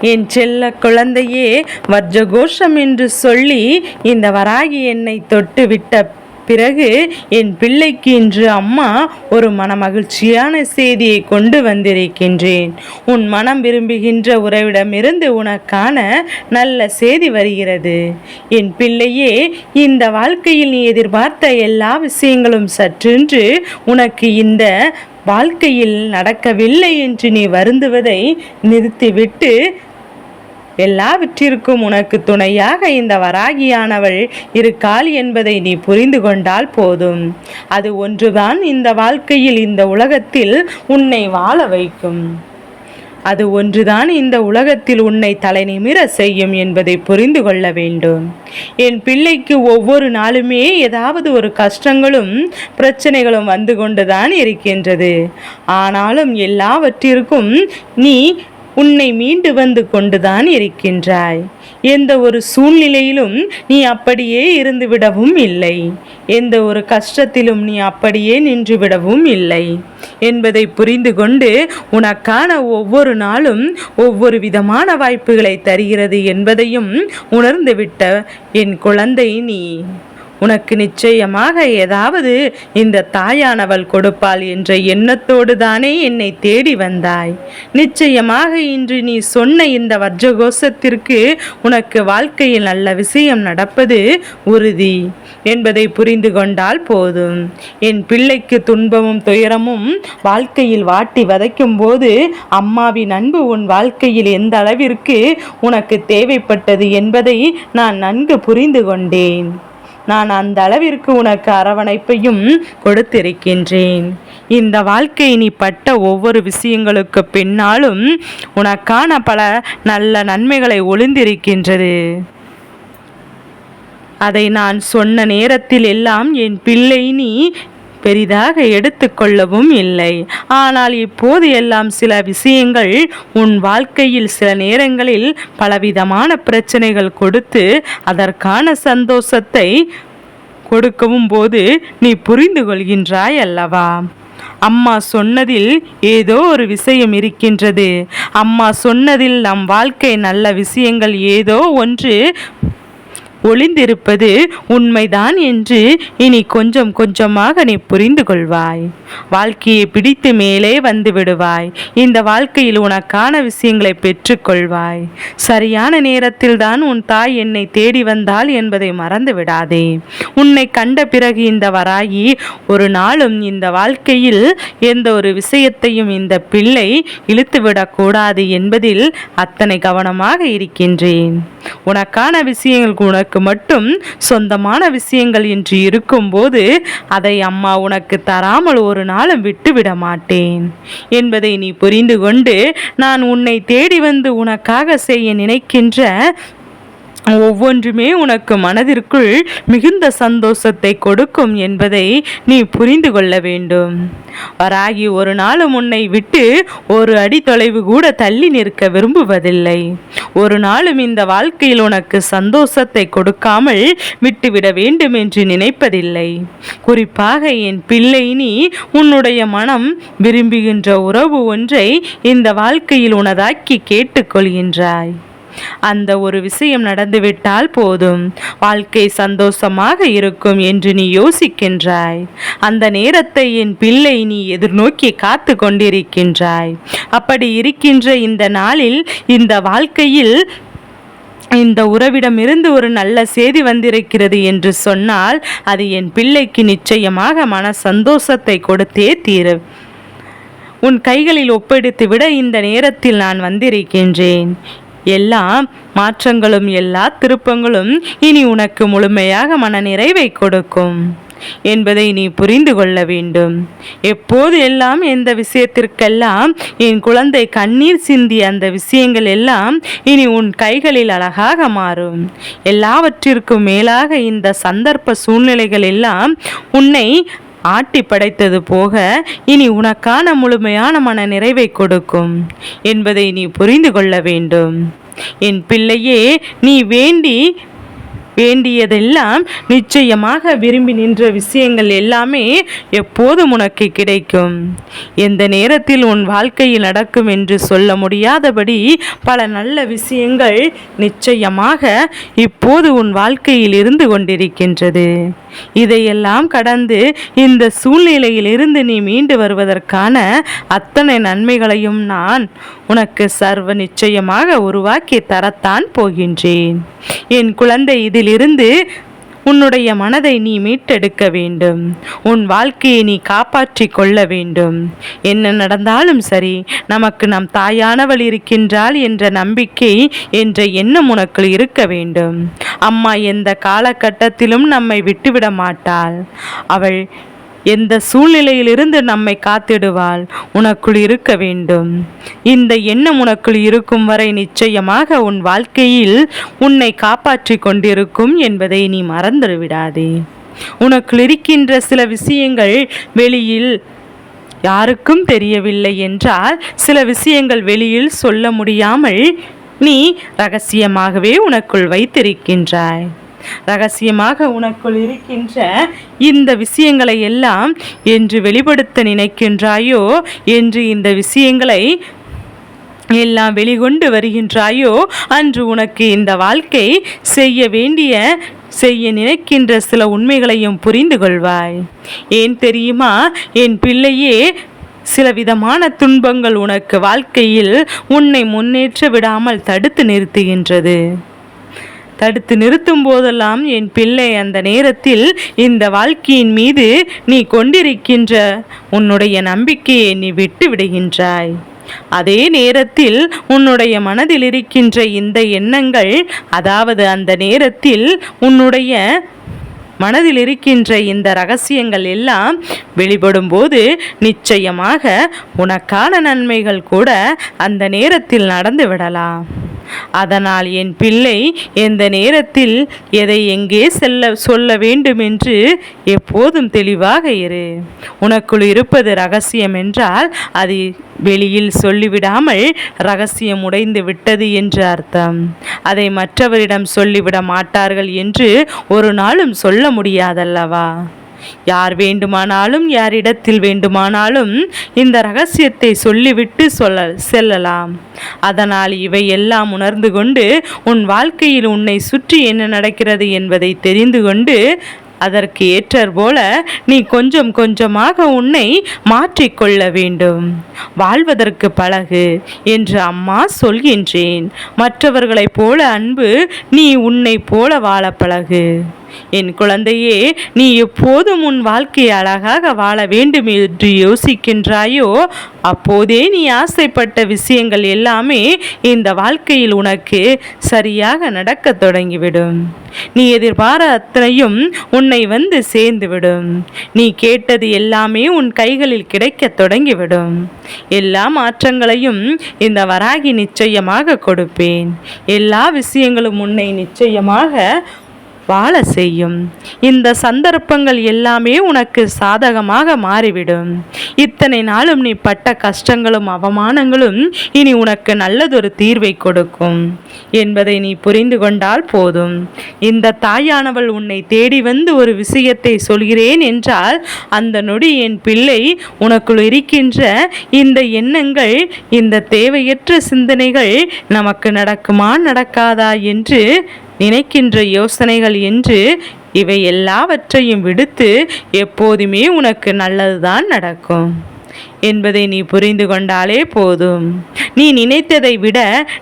என் செல்ல குழந்தையே வஜ்ரகோஷம் என்று சொல்லி இந்த வராகி என்னை தொட்டு விட்ட பிறகு என் பிள்ளைக்கு இன்று அம்மா ஒரு மனமகிழ்ச்சியான செய்தியை கொண்டு வந்திருக்கின்றேன். உன் மனம் விரும்புகின்ற உறவிடமிருந்து உனக்கான நல்ல செய்தி வருகிறது. என் பிள்ளையே இந்த வாழ்க்கையில் நீ எதிர்பார்த்த எல்லா விஷயங்களும் சற்றென்று உனக்கு இந்த வாழ்க்கையில் நடக்கவில்லை என்று நீ வருந்துவதை நிறுத்திவிட்டு எல்லாவற்றிற்கும் உனக்கு துணையாக இந்த வராகியானவள் இருக்காள் என்பதை நீ புரிந்து கொண்டால் போதும். அது ஒன்றுதான் இந்த வாழ்க்கையில் இந்த உலகத்தில் உன்னை வாழ வைக்கும். அது ஒன்றுதான் இந்த உலகத்தில் உன்னை தலை நிமிர செய்யும் என்பதை புரிந்து கொள்ள வேண்டும். என் பிள்ளைக்கு ஒவ்வொரு நாளுமே ஏதாவது ஒரு கஷ்டங்களும் பிரச்சனைகளும் வந்து கொண்டுதான் இருக்கின்றது. ஆனாலும் எல்லாவற்றிற்கும் நீ உன்னை மீண்டு வந்து கொண்டுதான் இருக்கின்றாய். எந்த ஒரு சூழ்நிலையிலும் நீ அப்படியே இருந்துவிடவும் இல்லை. எந்த ஒரு கஷ்டத்திலும் நீ அப்படியே நின்றுவிடவும் இல்லை. என்பதை புரிந்து கொண்டு உனக்கான ஒவ்வொரு நாளும் ஒவ்வொரு விதமான வாய்ப்புகளை தருகிறது என்பதையும் உணர்ந்துவிட்ட என் குழந்தை நீ. உனக்கு நிச்சயமாக ஏதாவது இந்த தாயானவள் கொடுப்பாள் என்ற எண்ணத்தோடு தானே என்னை தேடி வந்தாய். நிச்சயமாக இன்று நீ சொன்ன இந்த வர்ஜகோஷத்திற்கு உனக்கு வாழ்க்கையில் நல்ல விஷயம் நடப்பது உறுதி என்பதை புரிந்து கொண்டால் போதும். என் பிள்ளைக்கு துன்பமும் துயரமும் வாழ்க்கையில் வாட்டி வதைக்கும் போது அம்மாவின் அன்பு உன் வாழ்க்கையில் எந்த அளவிற்கு உனக்கு தேவைப்பட்டது என்பதை நான் நன்கு புரிந்து கொண்டேன். நான் அந்த அளவிற்கு உனக்கு அரவணைப்பையும் கொடுத்திருக்கின்றேன். இந்த வாழ்க்கை நீ பட்ட ஒவ்வொரு விஷயங்களுக்கு பின்னாலும் உனக்கான பல நல்ல நன்மைகளை ஒளிந்திருக்கின்றது. அதை நான் சொன்ன நேரத்தில் எல்லாம் என் பிள்ளை நீ பெரிதாக எடுத்துக்கொள்ளவும் இல்லை. ஆனால் இப்போது எல்லாம் சில விஷயங்கள் உன் வாழ்க்கையில் சில நேரங்களில் பலவிதமான பிரச்சனைகள் கொடுத்து அதற்கான சந்தோஷத்தை கொடுக்கவும் போது நீ புரிந்து கொள்கின்றாய் அல்லவா? அம்மா சொன்னதில் ஏதோ ஒரு விஷயம் இருக்கின்றது. அம்மா சொன்னதில் நம் வாழ்க்கை நல்ல விஷயங்கள் ஏதோ ஒன்று ஒளிந்திருப்பது உண்மைதான் என்று இனி கொஞ்சம் கொஞ்சமாக நீ புரிந்து கொள்வாய். வாழ்க்கையை பிடித்து மேலே வந்து விடுவாய். இந்த வாழ்க்கையில் உனக்கான விஷயங்களை பெற்றுக்கொள்வாய் சரியான நேரத்தில் தான் உன் தாய் என்னை தேடி வந்தாள் என்பதை மறந்து விடாதே. உன்னை கண்ட பிறகு இந்த வராயி ஒரு நாளும் இந்த வாழ்க்கையில் எந்த ஒரு விஷயத்தையும் இந்த பிள்ளை இழுத்துவிடக்கூடாது என்பதில் அத்தனை கவனமாக இருக்கின்றேன். உனக்கான விஷயங்கள் உனக்கு உனக்கு மட்டும் சொந்தமான விஷயங்கள் என்று இருக்கும்போது அதை அம்மா உனக்கு தராமல் ஒரு நாளும் விட்டுவிட மாட்டேன். என்பதை நீ புரிந்து கொண்டு நான் உன்னை தேடி வந்து உனக்காக செய்ய நினைக்கின்ற ஒவ்வொன்றுமே உனக்கு மனதிற்குள் மிகுந்த சந்தோஷத்தை கொடுக்கும் என்பதை நீ புரிந்து கொள்ள வேண்டும். வராகி ஒரு நாளும் உன்னை விட்டு ஒரு அடி தொலைவு கூட தள்ளி நிற்க விரும்புவதில்லை. ஒரு நாளும் இந்த வாழ்க்கையில் உனக்கு சந்தோஷத்தை கொடுக்காமல் விட்டுவிட வேண்டும் என்று நினைப்பதில்லை. குறிப்பாக என் பிள்ளை நீ உன்னுடைய மனம் விரும்புகின்ற உறவு ஒன்றை இந்த வாழ்க்கையில் உனதாக்கி கேட்டுக்கொள்கின்றாய். அந்த ஒரு விஷயம் நடந்துவிட்டால் போதும். வாழ்க்கை சந்தோஷமாக இருக்கும் என்று நீ யோசிக்கின்றாய். அந்த நேரத்தை என் பிள்ளை நீ எதிர்நோக்கி காத்து கொண்டிருக்கின்றாய். அப்படி இருக்கின்ற இந்த நாளில் இந்த வாழ்க்கையில் இந்த உறவிடமிருந்து ஒரு நல்ல செய்தி வந்திருக்கிறது என்று சொன்னால் அது என் பிள்ளைக்கு நிச்சயமாக மன சந்தோஷத்தை கொடுத்தே தீர. உன் கைகளில் ஒப்படைத்து விட இந்த நேரத்தில் நான் வந்திருக்கின்றேன். எல்லா மாற்றங்களும் எல்லா திருப்பங்களும் இனி உனக்கு முழுமையாக மன நிறைவை கொடுக்கும் என்பதை நீ புரிந்து கொள்ள வேண்டும். எப்போது எல்லாம் எந்த விஷயத்திற்கெல்லாம் என் குழந்தை கண்ணீர் சிந்திய அந்த விஷயங்கள் எல்லாம் இனி உன் கைகளில் அழகாக மாறும். எல்லாவற்றிற்கும் மேலாக இந்த சந்தர்ப்ப சூழ்நிலைகள் எல்லாம் உன்னை ஆட்டி படைத்தது போக இனி உனக்கான முழுமையான மன நிறைவை கொடுக்கும் என்பதை நீ புரிந்து கொள்ள வேண்டும். என் பிள்ளையே நீ வேண்டி வேண்டியதெல்லாம் நிச்சயமாக விரும்பி நின்ற விஷயங்கள் எல்லாமே எப்போதும் உனக்கு கிடைக்கும். எந்த நேரத்தில் உன் வாழ்க்கையில் நடக்கும் என்று சொல்ல முடியாதபடி பல நல்ல விஷயங்கள் நிச்சயமாக இப்போது உன் வாழ்க்கையில் இருந்து கொண்டிருக்கின்றது. இதையெல்லாம் கடந்து இந்த சூழ்நிலையில் இருந்து நீ மீண்டு வருவதற்கான அத்தனை நன்மைகளையும் நான் உனக்கு சர்வ நிச்சயமாக உருவாக்கி தரத்தான் போகின்றேன். என் குழந்தை இது இதிலிருந்து உன்னுடைய மனதை நீ மீட்டெடுக்க வேண்டும். உன் வாழ்க்கையை நீ காப்பாற்றி கொள்ள வேண்டும். என்ன நடந்தாலும் சரி நமக்கு நம் தாயானவள் இருக்கின்றாள் என்ற நம்பிக்கை என்ற எண்ணம் உனக்கு இருக்க வேண்டும். அம்மா எந்த காலகட்டத்திலும் நம்மை விட்டுவிட மாட்டாள். அவள் எந்த சூழ்நிலையிலிருந்து நம்மை காத்திடுவாள்? உனக்குள் இருக்க வேண்டும். இந்த எண்ணம் உனக்குள் இருக்கும் வரை நிச்சயமாக உன் வாழ்க்கையில் உன்னை காப்பாற்றி கொண்டிருக்கும் என்பதை நீ மறந்து விடாதே. உனக்குள் இருக்கின்ற சில விஷயங்கள் வெளியில் யாருக்கும் தெரியவில்லை என்றால் சில விஷயங்கள் வெளியில் சொல்ல முடியாமல் நீ ரகசியமாகவே உனக்குள் வைத்திருக்கின்றாய். ரகசியமாக உனக்குள் இருக்கின்ற இந்த விஷயங்களை எல்லாம் என்று வெளிப்படுத்த நினைக்கின்றாயோ என்று இந்த விஷயங்களை எல்லாம் வெளிகொண்டு வருகின்றாயோ அன்று உனக்கு இந்த வாழ்க்கை செய்ய வேண்டிய செய்ய நினைக்கின்ற சில உண்மைகளையும் புரிந்து கொள்வாய். ஏன் தெரியுமா? என் பிள்ளையே சில விதமான துன்பங்கள் உனக்கு வாழ்க்கையில் உன்னை முன்னேற்ற விடாமல் தடுத்து நிறுத்துகின்றது. தடுத்து நிறுத்தும் போதெல்லாம் என் பிள்ளை அந்த நேரத்தில் இந்த வாழ்க்கையின் மீது நீ கொண்டிருக்கின்ற உன்னுடைய நம்பிக்கையை நீ விட்டு விடுகின்றாய். அதே நேரத்தில் உன்னுடைய மனதில் இருக்கின்ற இந்த எண்ணங்கள் அதாவது அந்த நேரத்தில் உன்னுடைய மனதில் இருக்கின்ற இந்த ரகசியங்கள் எல்லாம் வெளிப்படும் போது நிச்சயமாக உனக்கான நன்மைகள் கூட அந்த நேரத்தில் நடந்து விடலாம். அதனால் என் பிள்ளை எந்த நேரத்தில் எதை எங்கே செல்ல சொல்ல வேண்டும் என்று எப்போதும் தெளிவாக இரு. உனக்குள் இருப்பது ரகசியம் என்றால் அது வெளியில் சொல்லிவிடாமல் ரகசியம் உடைந்து விட்டது என்று அர்த்தம். அதை மற்றவரிடம் சொல்லிவிட மாட்டார்கள் என்று ஒரு நாளும் சொல்ல முடியாதல்லவா? யார் வேண்டுமானாலும் யாரிடத்தில் வேண்டுமானாலும் இந்த ரகசியத்தை சொல்லிவிட்டு சொல்ல செல்லலாம். அதனால் இவை எல்லாம் உணர்ந்து கொண்டு உன் வாழ்க்கையில் உன்னை சுற்றி என்ன நடக்கிறது என்பதை தெரிந்து கொண்டு அதற்கு ஏற்றற்போல நீ கொஞ்சம் கொஞ்சமாக உன்னை மாற்றிக்கொள்ள வேண்டும். வாழ்வதற்கு பழகு என்று அம்மா சொல்கின்றேன். மற்றவர்களைப் போல அன்பு நீ உன்னை போல வாழ பழகு. என் குழந்தையே நீ எப்போதும் உன் வாழ்க்கையை அழகாக வாழ வேண்டும் என்று யோசிக்கின்றாயோ அப்போதே நீ ஆசைப்பட்ட விஷயங்கள் எல்லாமே இந்த வாழ்க்கையில் உனக்கு சரியாக நடக்க தொடங்கிவிடும். நீ எதிர்பார அத்தனையும் உன்னை வந்து சேர்ந்துவிடும். நீ கேட்டது எல்லாமே உன் கைகளில் கிடைக்க தொடங்கிவிடும். எல்லா மாற்றங்களையும் இந்த வராகி நிச்சயமாக கொடுப்பேன். எல்லா விஷயங்களும் உன்னை நிச்சயமாக வாழ செய்யும். இந்த சந்தர்ப்பங்கள் எல்லாமே உனக்கு சாதகமாக மாறிவிடும். இத்தனை நாளும் நீ பட்ட கஷ்டங்களும் அவமானங்களும் இனி உனக்கு நல்லதொரு தீர்வை கொடுக்கும். என்பதை நீ புரிந்து கொண்டால் போதும். இந்த தாயானவள் உன்னை தேடி வந்து ஒரு விஷயத்தை சொல்கிறேன் என்றால் அந்த நொடி என் பிள்ளை உனக்குள் இருக்கின்ற இந்த எண்ணங்கள் இந்த தேவையற்ற சிந்தனைகள் நமக்கு நடக்குமா நடக்காதா என்று நினைக்கின்ற யோசனைகள் என்று இவை எல்லாவற்றையும் விடுத்து எப்போதுமே உனக்கு நல்லதுதான் நடக்கும் என்பதை நீ புரிந்து கொண்டாலே போதும். நீ நினைத்ததை விட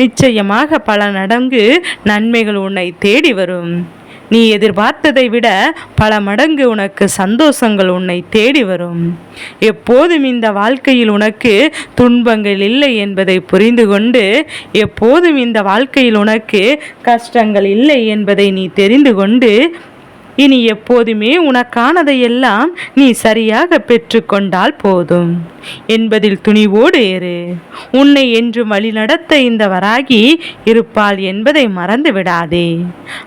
நிச்சயமாக பல நடங்கு நன்மைகள் உன்னை தேடி வரும். நீ எதிர்பார்த்ததை விட பல மடங்கு உனக்கு சந்தோஷங்கள் உன்னை தேடி வரும். எப்போதும் இந்த வாழ்க்கையில் உனக்கு துன்பங்கள் இல்லை என்பதை புரிந்து கொண்டு எப்போதும் இந்த வாழ்க்கையில் உனக்கு கஷ்டங்கள் இல்லை என்பதை நீ தெரிந்து கொண்டு இனி எப்போதுமே உனக்கானதையெல்லாம் நீ சரியாக பெற்றுக்கொண்டால் போதும். என்பதில் துணிவோடு ஏறு. உன்னை என்று வழிநடத்த இந்த வராகி இருப்பாள் என்பதை மறந்து விடாதே.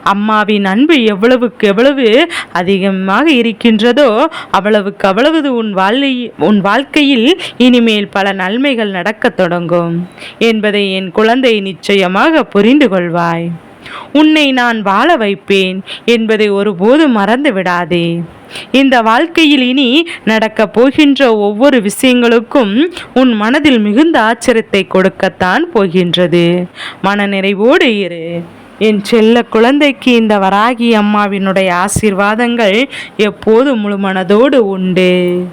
அம்மாவின் அன்பு எவ்வளவுக்கு எவ்வளவு அதிகமாக இருக்கின்றதோ அவ்வளவுக்கு அவ்வளவு உன் வாழ்வை உன் வாழ்க்கையில் இனிமேல் பல நன்மைகள் நடக்கத் தொடங்கும். என்பதை என் குழந்தை நிச்சயமாக புரிந்து கொள்வாய். உன்னை நான் வாழ வைப்பேன் என்பதை ஒருபோது மறந்து விடாதே. இந்த வாழ்க்கையில் இனி நடக்கப் போகின்ற ஒவ்வொரு விஷயங்களுக்கும் உன் மனதில் மிகுந்த ஆச்சரியத்தை கொடுக்கத்தான் போகின்றது. மனநிறைவோடு இரு. என் செல்ல குழந்தைக்கு இந்த வராகி அம்மாவினுடைய ஆசீர்வாதங்கள் எப்போது முழு மனதோடு உண்டு.